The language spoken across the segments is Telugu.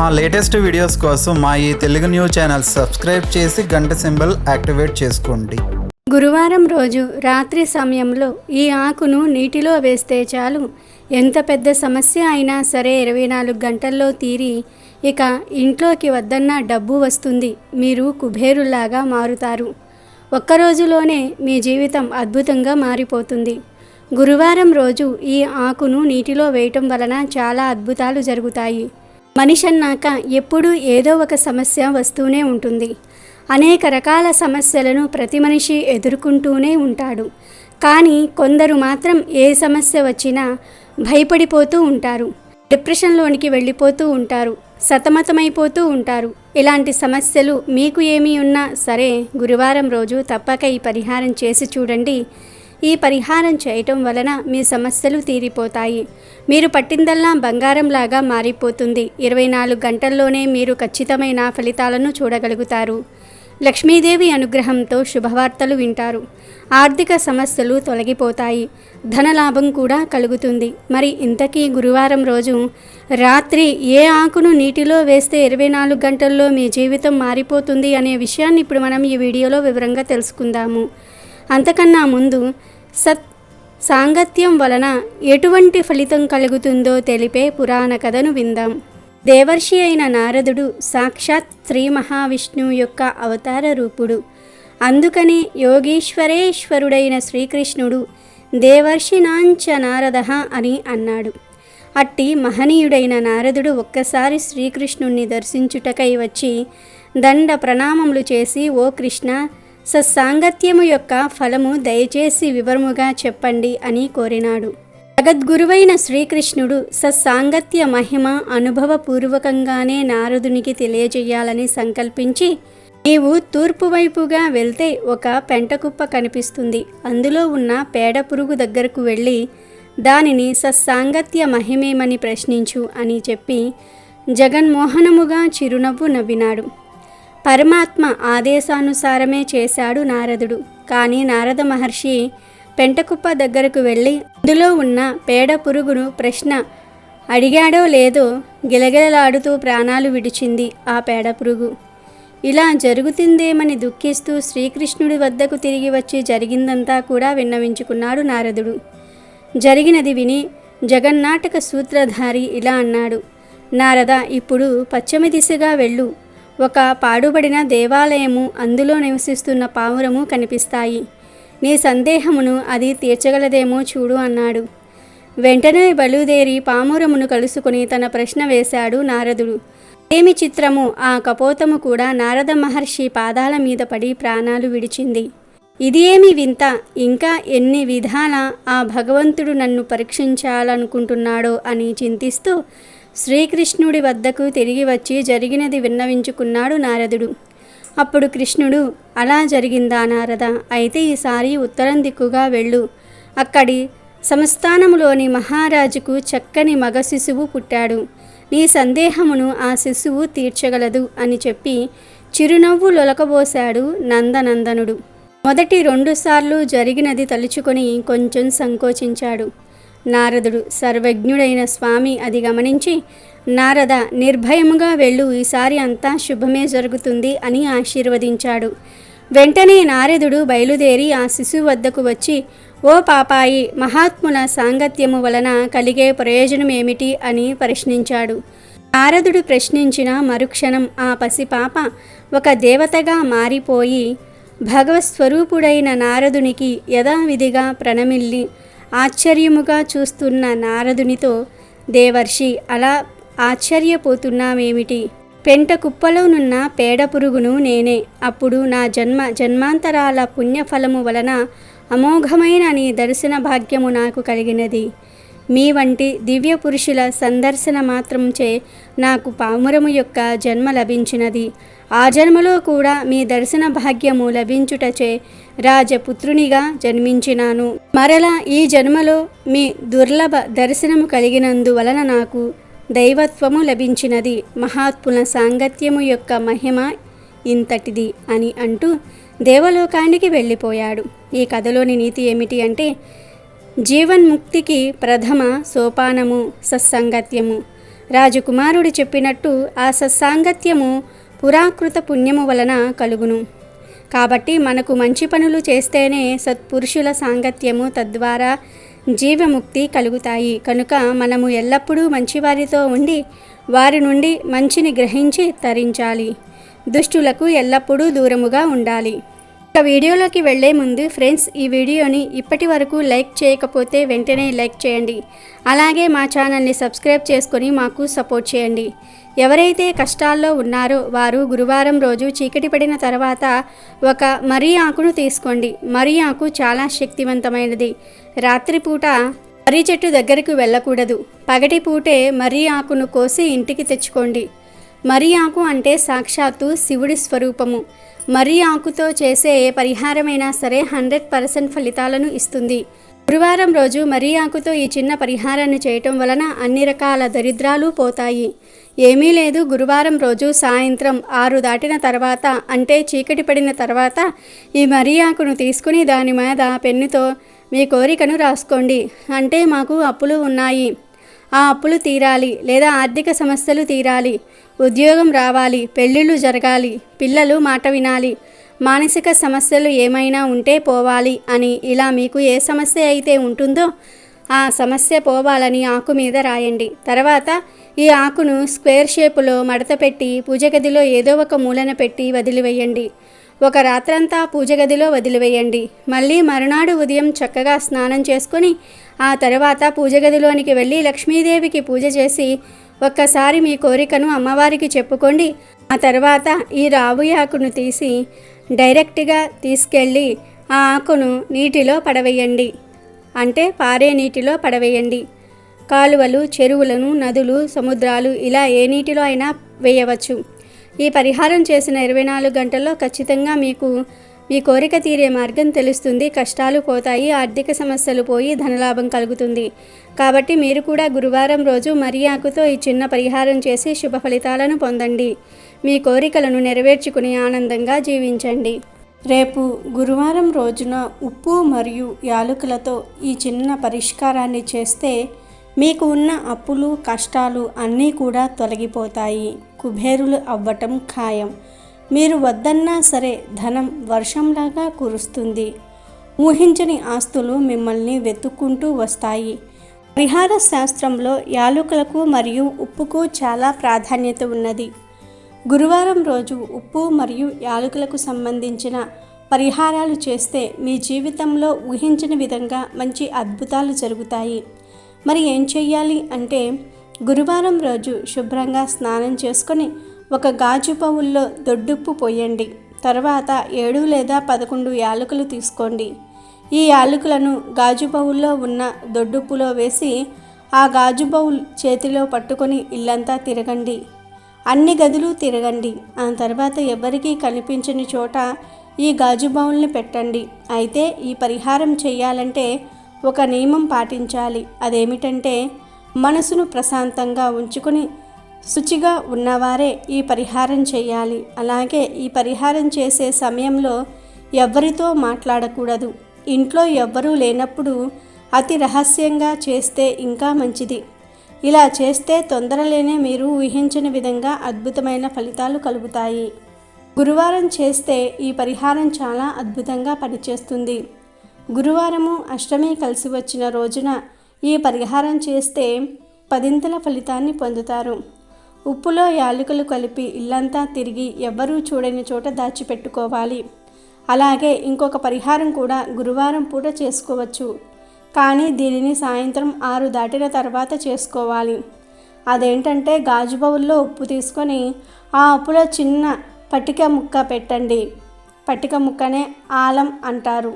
మా లేటెస్ట్ వీడియోస్ కోసం మా ఈ తెలుగు న్యూస్ ఛానల్ సబ్స్క్రైబ్ చేసి గంట సింబల్ యాక్టివేట్ చేసుకోండి. గురువారం రోజు రాత్రి సమయంలో ఈ ఆకును నీటిలో వేస్తే చాలు. ఎంత పెద్ద సమస్య అయినా సరే ఇరవై నాలుగు గంటల్లో తీరి ఇక ఇంట్లోకి వద్దన్న డబ్బు వస్తుంది. మీరు కుబేరుల్లాగా మారుతారు. ఒక్క రోజులోనే మీ జీవితం అద్భుతంగా మారిపోతుంది. గురువారం రోజు ఈ ఆకును నీటిలో వేయటం వలన చాలా అద్భుతాలు జరుగుతాయి. మనిషి అన్నాక ఎప్పుడూ ఏదో ఒక సమస్య వస్తూనే ఉంటుంది. అనేక రకాల సమస్యలను ప్రతి మనిషి ఎదుర్కొంటూనే ఉంటాడు. కానీ కొందరు మాత్రం ఏ సమస్య వచ్చినా భయపడిపోతూ ఉంటారు. డిప్రెషన్లోనికి వెళ్ళిపోతూ ఉంటారు. సతమతమైపోతూ ఉంటారు. ఇలాంటి సమస్యలు మీకు ఏమీ ఉన్నా సరే గురువారం రోజు తప్పక ఈ పరిహారం చేసి చూడండి. ఈ పరిహారం చేయటం వలన మీ సమస్యలు తీరిపోతాయి. మీరు పట్టిందల్లా బంగారంలాగా మారిపోతుంది. ఇరవై నాలుగు గంటల్లోనే మీరు ఖచ్చితమైన ఫలితాలను చూడగలుగుతారు. లక్ష్మీదేవి అనుగ్రహంతో శుభవార్తలు వింటారు. ఆర్థిక సమస్యలు తొలగిపోతాయి. ధనలాభం కూడా కలుగుతుంది. మరి ఇంతకీ గురువారం రోజు రాత్రి ఏ ఆకును నీటిలో వేస్తే ఇరవై నాలుగు గంటల్లో మీ జీవితం మారిపోతుంది అనే విషయాన్ని ఇప్పుడు మనం ఈ వీడియోలో వివరంగా తెలుసుకుందాము. అంతకన్నా ముందు సత్ సాంగత్యం వలన ఎటువంటి ఫలితం కలుగుతుందో తెలిపే పురాణ కథను విందాం. దేవర్షి అయిన నారదుడు సాక్షాత్ శ్రీ మహావిష్ణువు యొక్క అవతార రూపుడు. అందుకనే యోగీశ్వరేశ్వరుడైన శ్రీకృష్ణుడు దేవర్షినాంచ నారద అని అన్నాడు. అట్టి మహనీయుడైన నారదుడు ఒక్కసారి శ్రీకృష్ణుణ్ణి దర్శించుటకై వచ్చి దండ ప్రణామములు చేసి ఓ కృష్ణ సత్సాంగత్యము యొక్క ఫలము దయచేసి వివరముగా చెప్పండి అని కోరినాడు. జగద్గురువైన శ్రీకృష్ణుడు సత్సాంగత్య మహిమ అనుభవపూర్వకంగానే నారదునికి తెలియజేయాలని సంకల్పించి నీవు తూర్పు వైపుగా వెళ్తే ఒక పెంటకుప్ప కనిపిస్తుంది. అందులో ఉన్న పేడ పురుగు దగ్గరకు వెళ్ళి దానిని సత్సాంగత్య మహిమేమని ప్రశ్నించు అని చెప్పి జగన్మోహనముగా చిరునవ్వు నవ్వినాడు. పరమాత్మ ఆదేశానుసారమే చేశాడు నారదుడు. కానీ నారద మహర్షి పెంటకుప్ప దగ్గరకు వెళ్ళి అందులో ఉన్న పేడ పురుగును ప్రశ్న అడిగాడో లేదో గిలగిలలాడుతూ ప్రాణాలు విడిచింది ఆ పేడ పురుగు. ఇలా జరుగుతుందేమని దుఃఖిస్తూ శ్రీకృష్ణుడి వద్దకు తిరిగి వచ్చి జరిగిందంతా కూడా విన్నవించుకున్నాడు నారదుడు. జరిగినది విని జగన్నాటక సూత్రధారి ఇలా అన్నాడు నారద ఇప్పుడు పశ్చిమ దిశగా వెళ్ళు. ఒక పాడుబడిన దేవాలయము అందులో నివసిస్తున్న పావురము కనిపిస్తాయి. నీ సందేహమును అది తీర్చగలదేమో చూడు అన్నాడు. వెంటనే బలుదేరి పామురమును కలుసుకుని తన ప్రశ్న వేశాడు నారదుడు. ఏమి చిత్రము? ఆ కపోతము కూడా నారద మహర్షి పాదాల మీద పడి ప్రాణాలు విడిచింది. ఇది ఏమి వింత? ఇంకా ఎన్ని విధాల ఆ భగవంతుడు నన్ను పరీక్షించాలనుకుంటున్నాడో అని చింతిస్తూ శ్రీకృష్ణుడి వద్దకు తిరిగి వచ్చి జరిగినది విన్నవించుకున్నాడు నారదుడు. అప్పుడు కృష్ణుడు అలా జరిగిందా నారద? అయితే ఈసారి ఉత్తరం దిక్కుగా వెళ్ళు. అక్కడి సంస్థానములోని మహారాజుకు చక్కని మగ శిశువు పుట్టాడు. నీ సందేహమును ఆ శిశువు తీర్చగలదు అని చెప్పి చిరునవ్వు లొలకబోశాడు నందనందనుడు. మొదటి రెండుసార్లు జరిగినది తలుచుకొని కొంచెం సంకోచించాడు. నారదుడు సర్వజ్ఞుడైన స్వామి అది గమనించి నారద నిర్భయముగా వెళ్ళు ఈసారి అంతా శుభమే జరుగుతుంది అని ఆశీర్వదించాడు. వెంటనే నారదుడు బయలుదేరి ఆ శిశువు వద్దకు వచ్చి ఓ పాపాయి మహాత్ముల సాంగత్యము వలన కలిగే ప్రయోజనం ఏమిటి అని ప్రశ్నించాడు. నారదుడు ప్రశ్నించిన మరుక్షణం ఆ పసిపాప ఒక దేవతగా మారిపోయి భగవత్స్వరూపుడైన నారదునికి యథావిధిగా ప్రణమిల్లి ఆశ్చర్యముగా చూస్తున్న నారదునితో దేవర్షి అలా ఆశ్చర్యపోతున్నామేమిటి పెంట కుప్పలోనున్న పేడ పురుగును నేనే. అప్పుడు నా జన్మ జన్మాంతరాల పుణ్యఫలము వలన అమోఘమైన నీ దర్శన భాగ్యము నాకు కలిగినది. మీ వంటి దివ్య పురుషుల సందర్శన మాత్రంచే నాకు పామురము యొక్క జన్మ లభించినది. ఆ జన్మలో కూడా మీ దర్శన భాగ్యము లభించుటచే రాజపుత్రునిగా జన్మించినాను. మరలా ఈ జన్మలో మీ దుర్లభ దర్శనము కలిగినందువలన నాకు దైవత్వము లభించినది. మహాత్ముల సాంగత్యము యొక్క మహిమ ఇంతటిది అని అంటూ దేవలోకానికి వెళ్ళిపోయాడు. ఈ కథలోని నీతి ఏమిటి అంటే జీవన్ముక్తికి ప్రథమ సోపానము సత్సాంగత్యము. రాజకుమారుడు చెప్పినట్టు ఆ సత్సాంగత్యము పురాకృత పుణ్యము వలన కలుగును. కాబట్టి మనకు మంచి పనులు చేస్తేనే సత్పురుషుల సాంగత్యము తద్వారా జీవముక్తి కలుగుతాయి. కనుక మనము ఎల్లప్పుడూ మంచివారితో ఉండి వారి నుండి మంచిని గ్రహించి తరించాలి. దుష్టులకు ఎల్లప్పుడూ దూరముగా ఉండాలి. ఇక వీడియోలోకి వెళ్ళే ముందు ఫ్రెండ్స్ ఈ వీడియోని ఇప్పటి వరకు లైక్ చేయకపోతే వెంటనే లైక్ చేయండి. అలాగే మా ఛానల్ని సబ్స్క్రైబ్ చేసుకొని మాకు సపోర్ట్ చేయండి. ఎవరైతే కష్టాల్లో ఉన్నారో వారు గురువారం రోజు చీకటి పడిన తర్వాత ఒక మరీ ఆకును తీసుకోండి. మరీ ఆకు చాలా శక్తివంతమైనది. రాత్రిపూట మర్రి చెట్టు దగ్గరకు వెళ్ళకూడదు. పగటి పూటే మర్రి ఆకును కోసి ఇంటికి తెచ్చుకోండి. మరియాకు ఆకు అంటే సాక్షాత్తు శివుడి స్వరూపము. మర్రి ఆకుతో చేసే ఏ పరిహారమైనా సరే హండ్రెడ్ పర్సెంట్ ఫలితాలను ఇస్తుంది. గురువారం రోజు మర్రి ఆకుతో ఈ చిన్న పరిహారాన్ని చేయటం వలన అన్ని రకాల దరిద్రాలు పోతాయి. ఏమీ లేదు గురువారం రోజు సాయంత్రం ఆరు దాటిన తర్వాత అంటే చీకటి పడిన తర్వాత ఈ మర్రి ఆకును తీసుకుని దాని మీద పెన్నుతో మీ కోరికను రాసుకోండి. అంటే మాకు అప్పులు ఉన్నాయి. ఆ అప్పులు తీరాలి లేదా ఆర్థిక సమస్యలు తీరాలి. ఉద్యోగం రావాలి పెళ్ళిళ్ళు జరగాలి పిల్లలు మాట వినాలి మానసిక సమస్యలు ఏమైనా ఉంటే పోవాలి అని ఇలా మీకు ఏ సమస్య అయితే ఉంటుందో ఆ సమస్య పోవాలని ఆకు మీద రాయండి. తర్వాత ఈ ఆకును స్క్వేర్ షేపులో మడత పెట్టి పూజగదిలో ఏదో ఒక మూలన పెట్టి వదిలివేయండి. ఒక రాత్రంతా పూజగదిలో వదిలివేయండి. మళ్ళీ మరునాడు ఉదయం చక్కగా స్నానం చేసుకొని ఆ తర్వాత పూజ గదిలోనికి వెళ్ళి లక్ష్మీదేవికి పూజ చేసి ఒక్కసారి మీ కోరికను అమ్మవారికి చెప్పుకోండి. ఆ తర్వాత ఈ రావు ఆకును తీసి డైరెక్ట్గా తీసుకెళ్ళి ఆ ఆకును నీటిలో పడవేయండి. అంటే పారే నీటిలో పడవేయండి. కాలువలు చెరువులను నదులు సముద్రాలు ఇలా ఏ నీటిలో అయినా వేయవచ్చు. ఈ పరిహారం చేసిన ఇరవై నాలుగు గంటల్లో ఖచ్చితంగా మీకు మీ కోరిక తీరే మార్గం తెలుస్తుంది. కష్టాలు పోతాయి ఆర్థిక సమస్యలు పోయి ధనలాభం కలుగుతుంది. కాబట్టి మీరు కూడా గురువారం రోజు మర్యాకుతో ఈ చిన్న పరిహారం చేసి శుభ ఫలితాలను పొందండి. మీ కోరికలను నెరవేర్చుకుని ఆనందంగా జీవించండి. రేపు గురువారం రోజున ఉప్పు మరియు యాలకులతో ఈ చిన్న పరిష్కారాన్ని చేస్తే మీకు ఉన్న అప్పులు కష్టాలు అన్నీ కూడా తొలగిపోతాయి. కుబేరులు అవ్వటం ఖాయం. మీరు వద్దన్నా సరే ధనం వర్షంలాగా కురుస్తుంది. ఊహించని ఆస్తులు మిమ్మల్ని వెతుక్కుంటూ వస్తాయి. పరిహార శాస్త్రంలో యాలకులకు మరియు ఉప్పుకు చాలా ప్రాధాన్యత ఉన్నది. గురువారం రోజు ఉప్పు మరియు యాలకులకు సంబంధించిన పరిహారాలు చేస్తే మీ జీవితంలో ఊహించిన విధంగా మంచి అద్భుతాలు జరుగుతాయి. మరి ఏం చెయ్యాలి అంటే గురువారం రోజు శుభ్రంగా స్నానం చేసుకొని ఒక గాజు బౌల్లో దొడ్డుప్పు పోయండి. తర్వాత ఏడు లేదా పదకొండు యాలకులు తీసుకోండి. ఈ యాలకులను గాజు బౌల్లో ఉన్న దొడ్డుప్పులో వేసి ఆ గాజు బౌల్ చేతిలో పట్టుకొని ఇల్లంతా తిరగండి. అన్ని గదులు తిరగండి. ఆ తర్వాత ఎవరికీ కనిపించని చోట ఈ గాజు బౌల్ని పెట్టండి. అయితే ఈ పరిహారం చేయాలంటే ఒక నియమం పాటించాలి. అదేమిటంటే మనసును ప్రశాంతంగా ఉంచుకొని శుచిగా ఉన్నవారే ఈ పరిహారం చేయాలి. అలాగే ఈ పరిహారం చేసే సమయంలో ఎవరితో మాట్లాడకూడదు. ఇంట్లో ఎవ్వరూ లేనప్పుడు అతి రహస్యంగా చేస్తే ఇంకా మంచిది. ఇలా చేస్తే తొందరలేనే మీరు ఊహించని విధంగా అద్భుతమైన ఫలితాలు కలుగుతాయి. గురువారం చేస్తే ఈ పరిహారం చాలా అద్భుతంగా పనిచేస్తుంది. గురువారము అష్టమి కలిసి వచ్చిన రోజున ఈ పరిహారం చేస్తే పదింతల ఫలితాన్ని పొందుతారు. ఉప్పులో యాలకులు కలిపి ఇల్లంతా తిరిగి ఎవ్వరూ చూడని చోట దాచిపెట్టుకోవాలి. అలాగే ఇంకొక పరిహారం కూడా గురువారం పూట చేసుకోవచ్చు. కానీ దీనిని సాయంత్రం ఆరు దాటిన తర్వాత చేసుకోవాలి. అదేంటంటే గాజు బౌల్లో ఉప్పు తీసుకొని ఆ ఉప్పులో చిన్న పటిక ముక్క పెట్టండి. పటిక ముక్కనే ఆలం అంటారు.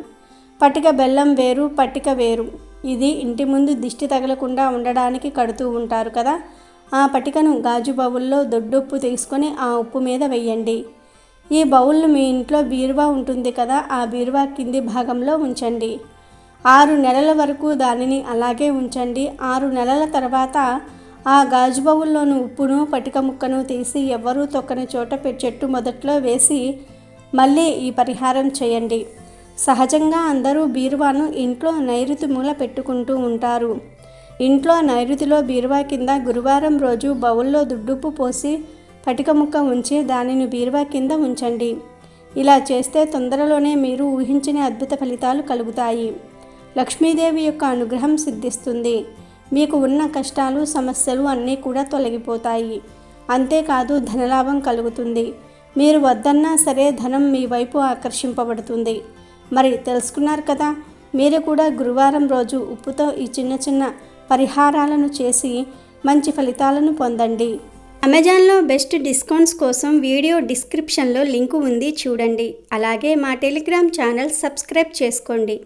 పటిక బెల్లం వేరు పటిక వేరు. ఇది ఇంటి ముందు దిష్టి తగలకుండా ఉండడానికి కడుతూ ఉంటారు కదా. ఆ పటికను గాజు బౌల్లో దొడ్డుప్పు తీసుకొని ఆ ఉప్పు మీద వెయ్యండి. ఈ బౌల్ మీ ఇంట్లో బీరువా ఉంటుంది కదా ఆ బీరువా కింది భాగంలో ఉంచండి. ఆరు నెలల వరకు దానిని అలాగే ఉంచండి. ఆరు నెలల తర్వాత ఆ గాజు బౌల్లోని ఉప్పును పటిక ముక్కను తీసి ఎవ్వరూ తొక్కని చోట చెట్టు మొదట్లో వేసి మళ్ళీ ఈ పరిహారం చేయండి. సహజంగా అందరూ బీరువాను ఇంట్లో నైరుతి మూల పెట్టుకుంటూ ఉంటారు. ఇంట్లో నైరుతిలో బీరువా కింద గురువారం రోజు బౌల్లో దుడ్డుప్పు పోసి పటిక ముక్క ఉంచి దానిని బీరువా కింద ఉంచండి. ఇలా చేస్తే తొందరలోనే మీరు ఊహించిన అద్భుత ఫలితాలు కలుగుతాయి. లక్ష్మీదేవి యొక్క అనుగ్రహం సిద్ధిస్తుంది. మీకు ఉన్న కష్టాలు సమస్యలు అన్నీ కూడా తొలగిపోతాయి. అంతేకాదు ధనలాభం కలుగుతుంది. మీరు వద్దన్నా సరే ధనం మీ వైపు ఆకర్షింపబడుతుంది. మరి తెలుసుకున్నారు కదా మీరు కూడా గురువారం రోజు ఉప్పుతో ఈ చిన్న చిన్న పరిహారాలను చేసి మంచి ఫలితాలను పొందండి. అమెజాన్లో బెస్ట్ డిస్కౌంట్స్ కోసం వీడియో డిస్క్రిప్షన్లో లింకు ఉంది చూడండి. అలాగే మా టెలిగ్రామ్ ఛానల్ సబ్స్క్రైబ్ చేసుకోండి.